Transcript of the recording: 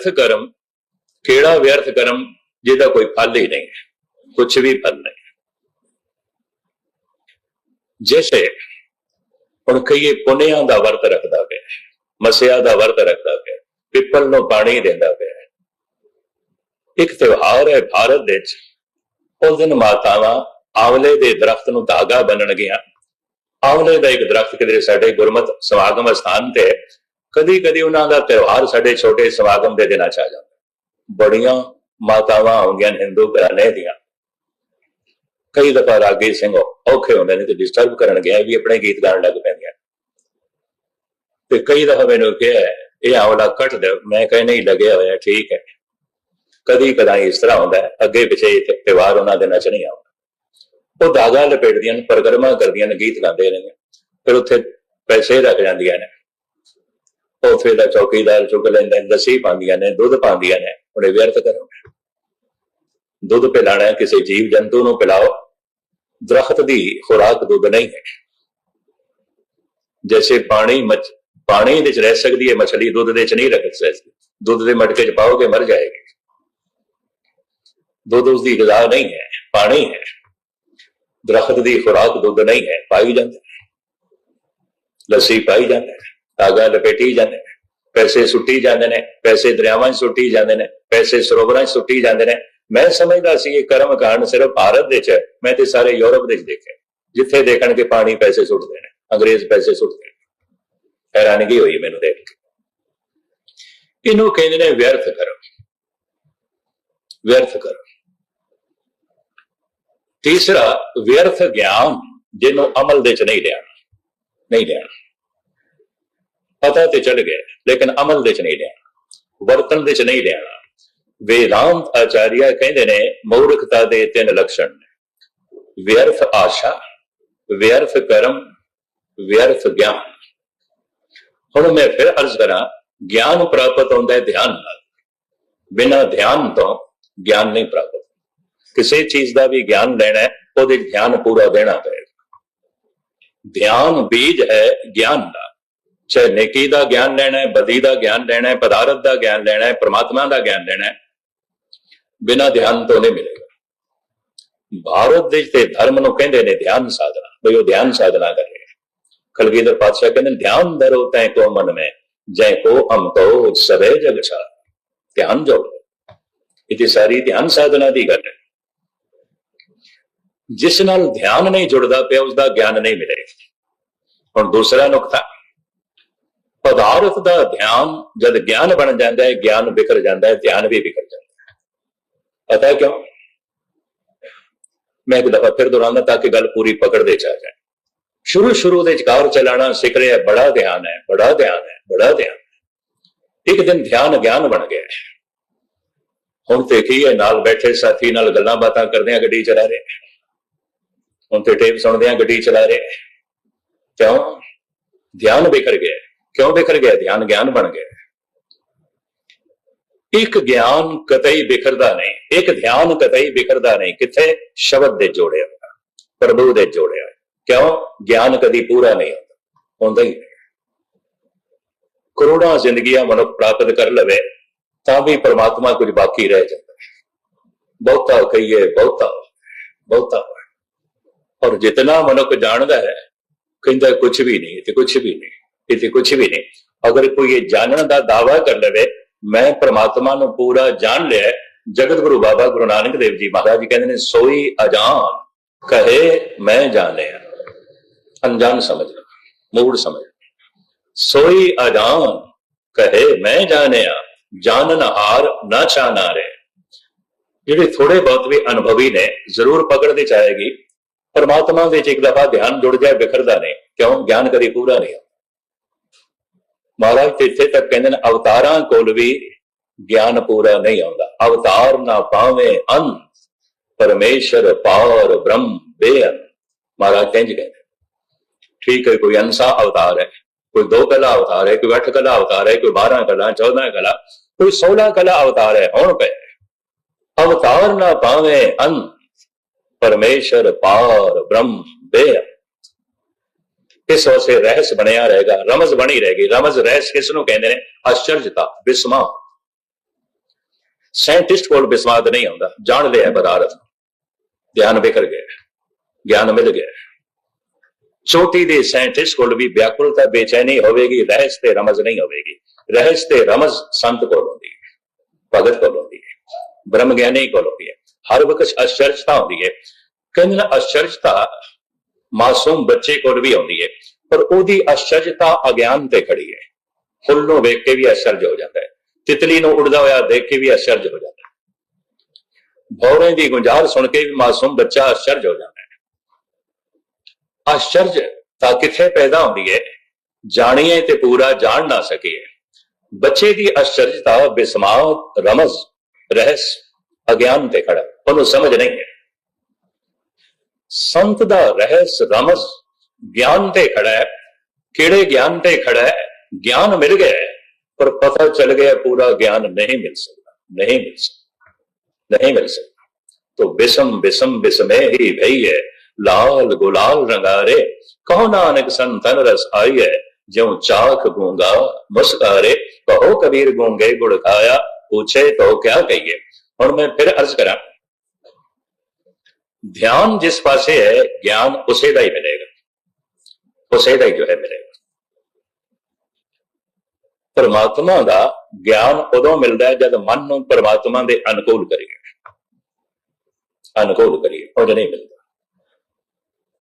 ਵਿਅਰਥ ਕਰਮ, ਕਿਹੜਾ ਵਿਅਰਥ ਕਰਮ ਜਿਹਦਾ ਕੋਈ ਫਲ ਹੀ ਨਹੀਂ ਕੁਝ ਵੀ ਫਲ ਨਹੀਂ। ਜੈਸੇ ਹੁਣ ਕਈਏ ਪੁੰਨਿਆਂ ਦਾ ਵਰਤ ਰੱਖਦਾ ਪਿਆ, ਮਸਿਆ ਦਾ ਵਰਤ ਰੱਖਦਾ ਪਿਆ, ਪਿੱਪਲ ਨੂੰ ਪਾਣੀ ਦਿੰਦਾ ਪਿਆ। ਇੱਕ ਤਿਉਹਾਰ ਹੈ ਭਾਰਤ ਦੇ ਵਿੱਚ, ਉਸ ਦਿਨ ਮਾਤਾਵਾਂ ਆਵਲੇ ਦੇ ਦਰਖਤ ਨੂੰ ਧਾਗਾ ਬੰਨਣ ਗਿਆ ਆਵਲੇ ਦਾ ਇੱਕ ਦਰਖਤ ਕਿਤੇ ਸਾਡੇ ਗੁਰਮਤ ਸਮਾਗਮ ਸਥਾਨ ਤੇ ਕਦੀ ਕਦੀ ਉਹਨਾਂ ਦਾ ਤਿਉਹਾਰ ਸਾਡੇ ਛੋਟੇ ਸਮਾਗਮ ਦੇ ਦਿਨਾਂ ਚ ਆ ਜਾਂਦਾ। ਬੜੀਆਂ ਮਾਤਾਵਾਂ ਆਉਂਦੀਆਂ ਹਿੰਦੂ ਘਰਾਣੇ ਦੀਆਂ। ਕਈ ਦਫਾ ਰਾਗੀ ਸਿੰਘ ਔਖੇ ਹੁੰਦੇ ਨੇ ਤੇ ਡਿਸਟਰਬ ਕਰਨ ਗਿਆ ਵੀ ਆਪਣੇ ਗੀਤ ਗਾਣ ਲੱਗ ਪੈਂਦੀਆਂ ਤੇ ਕਈ ਦਫਾ ਮੈਨੂੰ ਕਿਹਾ, ਇਹ ਆਵਲਾ ਕੱਟ ਦੇ ਮੈਂ ਕਹੇ, ਨਹੀਂ, ਲੱਗਿਆ ਹੋਇਆ, ਠੀਕ ਹੈ। ਕਦੀ ਕਦਾਈ ਇਸ ਤਰ੍ਹਾਂ ਹੁੰਦਾ ਅੱਗੇ ਪਿੱਛੇ ਤਿਉਹਾਰ ਉਹਨਾਂ ਦੇ ਨਾਲ ਚ ਨਹੀਂ ਆਉਂਦਾ। ਉਹ ਦਾਗਾ ਲਪੇਟਦੀਆਂ ਨੇ ਪ੍ਰਗਰਮਾ ਕਰਦੀਆਂ ਨੇ, ਗੀਤ ਗਾਉਂਦੇ ਨੇ। ਫਿਰ ਉੱਥੇ ਪੈਸੇ ਰੱਖ ਜਾਂਦੀਆਂ ਨੇ। ਉਹ ਦਾ ਚੌਕੀਦਾਰ ਚੁੱਕ ਲੈਂਦਾ ਲੱਸੀ ਪਾਉਂਦੀਆਂ ਨੇ, ਦੁੱਧ ਪਾਉਂਦੀਆਂ ਨੇ, ਉਹਨੇ ਵਿਅਰਥ ਕਰੋ। ਦੁੱਧ ਪਿਲਾਣਾ ਕਿਸੇ ਜੀਵ ਜੰਤੂ ਨੂੰ ਪਿਲਾਓ, ਦਰਖਤ ਦੀ ਖੁਰਾਕ ਦੁੱਧ ਨਹੀਂ ਹੈ। ਜੈਸੇ ਪਾਣੀ ਮੱਛ, ਪਾਣੀ ਵਿੱਚ ਰਹਿ ਸਕਦੀ ਹੈ, ਮਛਲੀ ਦੁੱਧ ਦੇ ਵਿੱਚ ਨਹੀਂ ਰਹਿ ਸਕਦੀ। ਦੁੱਧ ਦੇ ਮਟਕੇ 'ਚ ਪਾਓਗੇ, ਮਰ ਜਾਏਗੀ। ਦੁੱਧ ਉਸ ਦੀ ਗਜ਼ਾ ਨਹੀਂ ਹੈ, ਪਾਣੀ ਹੈ। ਦਰਖਤ ਦੀ ਖੁਰਾਕ ਦੁੱਧ ਨਹੀਂ ਹੈ, ਪਾਈ ਜਾਂਦਾ ਲੱਸੀ ਪਾਈ ਜਾਂਦਾ ਹੈ। ਧਾਗਾ ਲਪੇਟੀ ਜਾਂਦੇ ਨੇ, ਪੈਸੇ ਸੁੱਟੀ ਜਾਂਦੇ ਨੇ, ਪੈਸੇ ਦਰਿਆਵਾਂ 'ਚ ਸੁੱਟੀ ਜਾਂਦੇ ਨੇ, ਪੈਸੇ ਸਰੋਵਰਾਂ 'ਚ ਸੁੱਟੀ ਜਾਂਦੇ ਨੇ। ਮੈਂ ਸਮਝਦਾ ਸੀ ਇਹ ਕਰਮ ਕਾਂਡ ਸਿਰਫ ਭਾਰਤ ਦੇ 'ਚ ਹੈ। ਮੈਂ ਤੇ ਸਾਰੇ ਯੂਰਪ ਦੇ 'ਚ ਦੇਖਿਆ ਜਿੱਥੇ ਦੇਖਣ ਦੇਖਣਗੇ ਪਾਣੀ ਪੈਸੇ ਸੁੱਟਦੇ ਨੇ, ਅੰਗਰੇਜ਼ ਪੈਸੇ ਸੁੱਟਦੇ ਨੇ। ਹੈਰਾਨਗੀ ਹੋਈ ਮੈਨੂੰ ਦੇਖ ਕੇ। ਇਹਨੂੰ ਕਹਿੰਦੇ ਨੇ ਵਿਅਰਥ ਕਰਮ। ਵਿਅਰਥ ਕਰਮ। ਤੀਸਰਾ, ਵਿਅਰਥ ਗਿਆਨ, ਜਿਹਨੂੰ ਅਮਲ ਦੇ 'ਚ ਨਹੀਂ ਲਿਆ, ਨਹੀਂ ਲਿਆਣਾ ਪਤਾ ਤੇ ਚੜ ਗਿਆ, ਲੇਕਿਨ ਅਮਲ ਦੇ 'ਚ ਨਹੀਂ ਲਿਆ, ਵਰਤਨ ਦੇ 'ਚ ਨਹੀਂ ਲਿਆਣਾ ਵੇਦਾਂਤ ਆਚਾਰੀਆ ਕਹਿੰਦੇ ਨੇ, ਮੂਰਖਤਾ ਦੇ ਤਿੰਨ ਲੱਛਣ ਨੇ। ਵਿਅਰਥ ਆਸ਼ਾ, ਵਿਅਰਥ ਕਰਮ, ਵਿਅਰਥ ਗਿਆਨ। ਹੁਣ ਮੈਂ ਫਿਰ ਅਰਜ਼ ਕਰਾਂ, ਗਿਆਨ ਪ੍ਰਾਪਤ ਹੁੰਦਾ ਹੈ ਧਿਆਨ ਨਾਲ। ਬਿਨਾਂ ਧਿਆਨ ਤੋਂ ਗਿਆਨ ਨਹੀਂ ਪ੍ਰਾਪਤ। ਕਿਸੇ ਚੀਜ਼ ਦਾ ਵੀ ਗਿਆਨ ਲੈਣਾ ਹੈ, ਉਹਦੇ 'ਚ ਧਿਆਨ ਪੂਰਾ ਦੇਣਾ ਪਏਗਾ। ਧਿਆਨ ਬੀਜ ਹੈ ਗਿਆਨ ਦਾ। ਚਾਹੇ ਨੇਕੀ ਦਾ ਗਿਆਨ ਲੈਣਾ ਹੈ ਬਦੀ ਦਾ ਗਿਆਨ ਲੈਣਾ ਹੈ ਪਦਾਰਥ ਦਾ ਗਿਆਨ ਲੈਣਾ ਹੈ ਪ੍ਰਮਾਤਮਾ ਦਾ ਗਿਆਨ ਲੈਣਾ ਹੈ ਬਿਨਾਂ ਧਿਆਨ ਤੋਂ ਨਹੀਂ ਮਿਲੇਗਾ। ਭਾਰਤ ਦੇ ਤੇ ਧਰਮ ਨੂੰ ਕਹਿੰਦੇ ਨੇ ਧਿਆਨ ਸਾਧਨਾ ਬਈ ਉਹ ਧਿਆਨ ਸਾਧਨਾ ਕਰੇ। ਕਲਗੀਧਰ ਪਾਤਸ਼ਾਹ ਕਹਿੰਦੇ ਨੇ, ਧਿਆਨ ਧਰੋ ਤੈ ਕੋ ਮਨ ਮੈਂ ਜੈ ਕੋ ਅਮ ਕੋ ਸਵੇ ਜਗ ਛਾ ਧਿਆਨ ਜੋੜ। ਇਹ ਤੇ ਸਾਰੀ ਧਿਆਨ ਸਾਧਨਾ ਦੀ ਗੱਲ ਹੈ। ਜਿਸ ਨਾਲ ਧਿਆਨ ਨਹੀਂ ਜੁੜਦਾ ਪਿਆ ਉਸ ਦਾ ਗਿਆਨ ਨਹੀਂ ਮਿਲੇਗਾ ਹੁਣ ਦੂਸਰਾ ਨੁਕਤਾ। ਪਦਾਰਥ ਦਾ ਧਿਆਨ ਜਦ ਗਿਆਨ ਬਣ ਜਾਂਦਾ ਹੈ, ਗਿਆਨ ਵਿਕਰ ਜਾਂਦਾ ਹੈ, ਧਿਆਨ ਵੀ ਵਿਕਰ ਜਾਂਦਾ ਹੈ। ਪਤਾ ਕਿਉਂ? ਮੈਂ ਇੱਕ ਦਫਾ ਫਿਰ ਦੁਹਰਾਉਂਦਾ ਤਾਂ ਕਿ ਗੱਲ ਪੂਰੀ ਪਕੜ ਦੇ ਚ ਆ ਜਾਏ। ਸ਼ੁਰੂ ਸ਼ੁਰੂ ਦੇ ਕਾਰ ਚਲਾਣਾ ਸਿੱਖ ਰਿਹਾ ਬੜਾ ਧਿਆਨ ਹੈ, ਬੜਾ ਧਿਆਨ ਹੈ, ਬੜਾ ਧਿਆਨ ਹੈ। ਇੱਕ ਦਿਨ ਧਿਆਨ ਗਿਆਨ ਬਣ ਗਿਆ ਹੁਣ ਤੇ ਕੀ ਹੈ, ਨਾਲ ਬੈਠੇ ਸਾਥੀ ਨਾਲ ਗੱਲਾਂ ਬਾਤਾਂ ਕਰਦੇ ਆ ਗੱਡੀ ਚਲਾ ਰਹੇ ਹੁਣ ਤੇ ਟੇਪ ਸੁਣਦੇ ਆ ਗੱਡੀ ਚਲਾ ਰਹੇ ਕਿਉਂ? ਧਿਆਨ ਬਿਖਰ ਗਿਆ ਕਿਉਂ ਬਿਖਰ ਗਿਆ ਧਿਆਨ ਗਿਆਨ ਬਣ ਗਿਆ ਇੱਕ ਗਿਆਨ ਕਤਈ ਬਿਖਰਦਾ ਨਹੀਂ ਇੱਕ ਧਿਆਨ ਕਤਈ ਬਿਖਰਦਾ ਨਹੀਂ। ਕਿੱਥੇ? ਸ਼ਬਦ ਦੇ ਜੋੜਿਆ ਹੋਇਆ, ਪ੍ਰਭੂ ਦੇ ਜੋੜਿਆ ਕਿਉਂ? ਗਿਆਨ ਕਦੀ ਪੂਰਾ ਨਹੀਂ ਹੁੰਦਾ। ਹੁੰਦਾ ਹੀ ਕਰੋੜਾਂ ਜ਼ਿੰਦਗੀਆਂ ਮਨੁੱਖ ਪ੍ਰਾਪਤ ਕਰ ਲਵੇ ਤਾਂ ਵੀ ਪਰਮਾਤਮਾ ਕੁਝ ਬਾਕੀ ਰਹਿ ਜਾਂਦਾ ਹੈ। ਬਹੁਤਾ ਕਹੀਏ ਬਹੁਤਾ ਬਹੁਤਾ ਔਰ ਜਿਤਨਾ ਮਨੁੱਖ ਜਾਣਦਾ ਹੈ ਕਹਿੰਦਾ ਕੁਝ ਵੀ ਨਹੀਂ ਤੇ ਕੁਝ ਵੀ ਨਹੀਂ। ਇੱਥੇ ਤੇ ਕੁਝ ਵੀ ਨਹੀਂ। ਅਗਰ ਕੋਈ ਇਹ ਜਾਣਨ ਦਾ ਦਾਵਾ ਕਰ ਲਵੇ, ਮੈਂ ਪ੍ਰਮਾਤਮਾ ਨੂੰ ਪੂਰਾ ਜਾਣ ਲਿਆ ਜਗਤ ਗੁਰੂ ਬਾਬਾ ਗੁਰੂ ਨਾਨਕ ਦੇਵ ਜੀ ਮਹਾਰਾਜ ਜੀ ਕਹਿੰਦੇ ਨੇ, ਸੋਈ ਅਜਾਨ, ਕਹੇ ਮੈਂ ਜਾਣਿਆ ਅਣਜਾਣ ਸਮਝਣਾ ਮੂੜ ਸਮਝ ਸੋਈ ਅਜਾਨ, ਕਹੇ ਮੈਂ ਜਾਣਿਆ ਜਾਣਨ ਹਾਰ ਨਾ ਚਾਹਨਾ ਰੇ ਜਿਹੜੇ ਥੋੜੇ ਬਹੁਤ ਵੀ ਅਨੁਭਵੀ ਨੇ, ਜ਼ਰੂਰ ਪਕੜ ਚ ਆਏਗੀ ਪਰਮਾਤਮਾ ਵਿੱਚ ਇੱਕ ਦਫਾ ਧਿਆਨ ਜੁੜ ਜਾਏ, ਵਿਖਰਦਾ ਨਹੀਂ। ਕਿਉਂ? ਗਿਆਨ ਕਦੀ ਪੂਰਾ ਨਹੀਂ ਮਹਾਰਾਜ ਤੇ ਇੱਥੇ ਤੱਕ ਕਹਿੰਦੇ ਨੇ, ਅਵਤਾਰਾਂ ਕੋਲ ਵੀ ਗਿਆਨ ਪੂਰਾ ਨਹੀਂ ਆਉਂਦਾ। ਅਵਤਾਰ ਨਾ ਪਾਵੇਂ ਅੰਤ ਪਰਮੇਸ਼ਰ ਪਾਰ ਬ੍ਰਹਮ ਬੇਅੰਤ ਮਹਾਰਾਜ ਕਹਿੰਦੇ ਕਹਿੰਦੇ ਠੀਕ ਹੈ, ਕੋਈ ਅੰਸਾ ਅਵਤਾਰ ਹੈ, ਕੋਈ ਦੋ ਕਲਾ ਅਵਤਾਰ ਹੈ, ਕੋਈ ਅੱਠ ਕਲਾ ਅਵਤਾਰ ਹੈ, ਕੋਈ 12 ਕਲਾ 14 ਕਲਾ, ਕੋਈ 16 ਕਲਾ ਅਵਤਾਰ ਹੈ, ਹੁਣ ਪਏ। ਅਵਤਾਰ ਨਾ ਪਾਵੇਂ ਅੰਤ ਪਰਮੇਸ਼ਰ ਪਾਰ ਬ੍ਰਹਮ ਬੇਅੰਤ ਇਸ ਵਾਸਤੇ ਰਹਿਸ ਬਣਿਆ ਰਹੇਗਾ? ਰਮਜ਼ ਬਣੀ ਰਹੇਗੀ। ਰਮਜ਼, ਰਹਿਸ ਕਿਸ ਨੂੰ ਕਹਿੰਦੇ ਨੇ? ਅਚਰਜਤਾ ਬਿਸਮਾ। ਸਾਇੰਟਿਸਟ ਕੋਲ ਵਿਸਵਾਦ ਨਹੀਂ ਆਉਂਦਾ। ਜਾਣ ਲਿਆ ਪਦਾਰਥ ਨੂੰ। ਗਿਆਨ ਗਿਆ ਗਿਆਨ ਮਿਲ ਗਿਆ ਛੋਟੀ ਦੇ ਸਾਇੰਟਿਸਟ ਕੋਲ ਵੀ ਵਿਆਕੁਲਤਾ ਬੇਚੈਨੀ ਹੋਵੇਗੀ। ਰਹਿਸ ਤੇ ਰਮਜ਼ ਨਹੀਂ ਹੋਵੇਗੀ। ਰਹਿਸ ਤੇ ਰਮਜ਼ ਸੰਤ ਕੋਲ ਹੁੰਦੀ ਹੈ। ਭਗਤ ਕੋਲ ਹੁੰਦੀ ਹੈ। ਬ੍ਰਹਮ ਗਿਆਨੀ ਕੋਲ ਹੁੰਦੀ ਹੈ। ਹਰ ਵਕਤ ਅਚਰਜਤਾ ਹੁੰਦੀ ਹੈ। ਕਹਿੰਦੇ ਨੇ ਅਚਰਜਤਾ ਮਾਸੂਮ ਬੱਚੇ ਕੋਲ ਵੀ ਆਉਂਦੀ ਹੈ, ਪਰ ਉਹਦੀ ਅਚਰਜਤਾ ਅਗਿਆਨ ਤੇ ਖੜੀ ਹੈ। ਫੁੱਲ ਨੂੰ ਵੇਖ ਕੇ ਵੀ ਅਚਰਜ ਹੋ ਜਾਂਦਾ ਹੈ, ਤਿਤਲੀ ਨੂੰ ਉੜਦਾ ਹੋਇਆ ਦੇਖ ਕੇ ਵੀ ਅਚਰਜ ਹੋ ਜਾਂਦਾ ਹੈ। ਭੌਰੇ ਦੀ ਗੁੰਜਾਰ ਸੁਣ ਕੇ ਵੀ ਮਾਸੂਮ ਬੱਚਾ ਅਚਰਜ ਹੋ ਜਾਂਦਾ ਹੈ। ਆਸ਼ਚਰਜ ਤਾਂ ਕਿੱਥੇ ਪੈਦਾ ਹੁੰਦੀ ਹੈ? ਜਾਣੀਏ ਤੇ ਪੂਰਾ ਜਾਣ ਨਾ ਸਕੀਏ। ਬੱਚੇ ਦੀ ਆਸ਼ਚਰਜਤਾ ਬਿਸਮਾਤ, ਰਮਜ਼, ਰਹਿਸ, ਅਗਿਆਨ ਤੇ ਖੜਾ, ਉਹਨੂੰ ਸਮਝ ਨਹੀਂ ਹੈ। ਸੰਤ ਦਾ ਰਹਿਸ ਰਮਜ਼ ਗਿਆਨ ਤੇ ਖੜਾ ਹੈ ਕਿਹੜੇ ਗਿਆਨ ਤੇ ਖੜਾ ਹੈ ਗਿਆਨ ਮਿਲ ਗਿਆ ਹੈ, ਪਰ ਪਤਾ ਚੱਲ ਗਿਆ ਪੂਰਾ ਗਿਆਨ ਨਹੀਂ ਮਿਲ ਸਕਦਾ ਨਹੀਂ ਮਿਲ ਸਕਦਾ ਨਹੀਂ ਮਿਲ ਸਕਦਾ तो बिसम बिसम बिसमे ही भई है लाल गुलाल रंगारे कहो नानक संतन रस आई है ज्यो चाख गूंगा मुस्कारे कहो कबीर गूंगे गुड़ खाया पूछे तो क्या कहिए और मैं फिर अर्ज करा ध्यान जिस पासे है ज्ञान उसे ਦਾ ਹੀ ਮਿਲੇਗਾ ਉਸੇ ਦਾ ਹੀ ਜੋ ਹੈ ਮਿਲੇਗਾ ਪਰਮਾਤਮਾ ਦਾ ਗਿਆਨ ਉਦੋਂ ਮਿਲਦਾ ਹੈ ਜਦ ਮਨ ਨੂੰ ਪਰਮਾਤਮਾ ਦੇ ਅਨੁਕੂਲ ਕਰੀਏ ਅਨੁਕੂਲ ਕਰੀਏ ਉਹ ਨਹੀਂ ਮਿਲਦਾ